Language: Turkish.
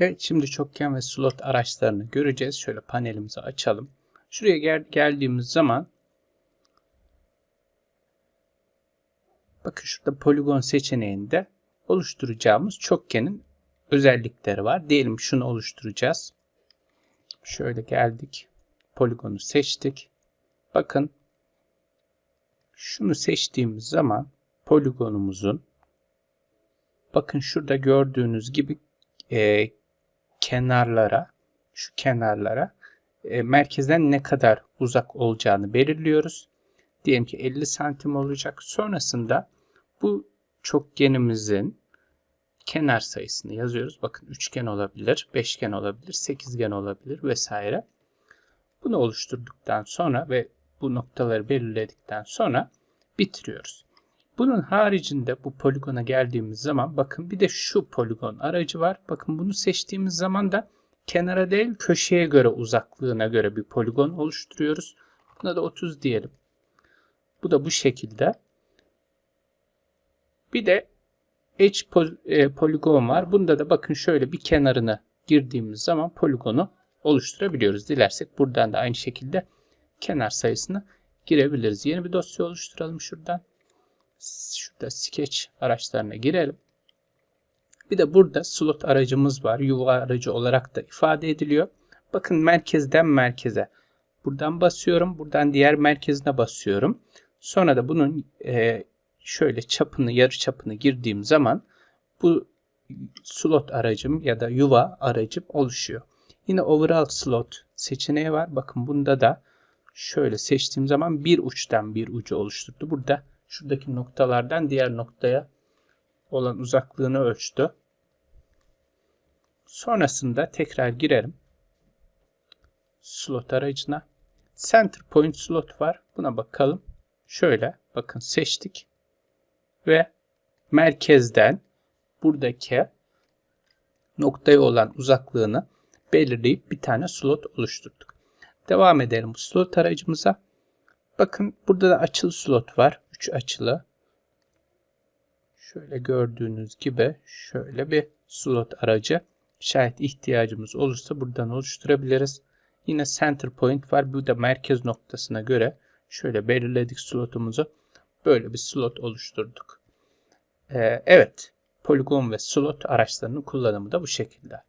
Evet şimdi çokgen ve slot araçlarını göreceğiz. Şöyle panelimizi açalım. Şuraya gel geldiğimiz zaman bakın şurada poligon seçeneğinde oluşturacağımız çokgenin özellikleri var. Diyelim şunu oluşturacağız. Şöyle geldik. Poligonu seçtik. Bakın şunu seçtiğimiz zaman poligonumuzun bakın şurada gördüğünüz gibi e, kenarlara şu kenarlara e, merkezden ne kadar uzak olacağını belirliyoruz. Diyelim ki 50 santim olacak. Sonrasında bu çokgenimizin kenar sayısını yazıyoruz. Bakın üçgen olabilir, beşgen olabilir, sekizgen olabilir vesaire. Bunu oluşturduktan sonra ve bu noktaları belirledikten sonra bitiriyoruz. Bunun haricinde bu poligona geldiğimiz zaman bakın bir de şu poligon aracı var. Bakın bunu seçtiğimiz zaman da kenara değil köşeye göre uzaklığına göre bir poligon oluşturuyoruz. Buna da 30 diyelim. Bu da bu şekilde. Bir de H e, poligon var. Bunda da bakın şöyle bir kenarını girdiğimiz zaman poligonu oluşturabiliyoruz. Dilersek buradan da aynı şekilde kenar sayısını girebiliriz. Yeni bir dosya oluşturalım şuradan. Şurada sketch araçlarına girelim. Bir de burada slot aracımız var. Yuva aracı olarak da ifade ediliyor. Bakın merkezden merkeze. Buradan basıyorum. Buradan diğer merkezine basıyorum. Sonra da bunun e, şöyle çapını, yarı çapını girdiğim zaman bu slot aracım ya da yuva aracım oluşuyor. Yine overall slot seçeneği var. Bakın bunda da şöyle seçtiğim zaman bir uçtan bir ucu oluşturdu. Burada şuradaki noktalardan diğer noktaya olan uzaklığını ölçtü. Sonrasında tekrar girerim. Slot aracına. Center point slot var. Buna bakalım. Şöyle bakın seçtik. Ve merkezden buradaki noktaya olan uzaklığını belirleyip bir tane slot oluşturduk. Devam edelim bu slot aracımıza. Bakın burada da açılı slot var. 3 açılı. Şöyle gördüğünüz gibi şöyle bir slot aracı. Şayet ihtiyacımız olursa buradan oluşturabiliriz. Yine center point var. Bu da merkez noktasına göre şöyle belirledik slotumuzu. Böyle bir slot oluşturduk. Ee, evet. Poligon ve slot araçlarının kullanımı da bu şekilde.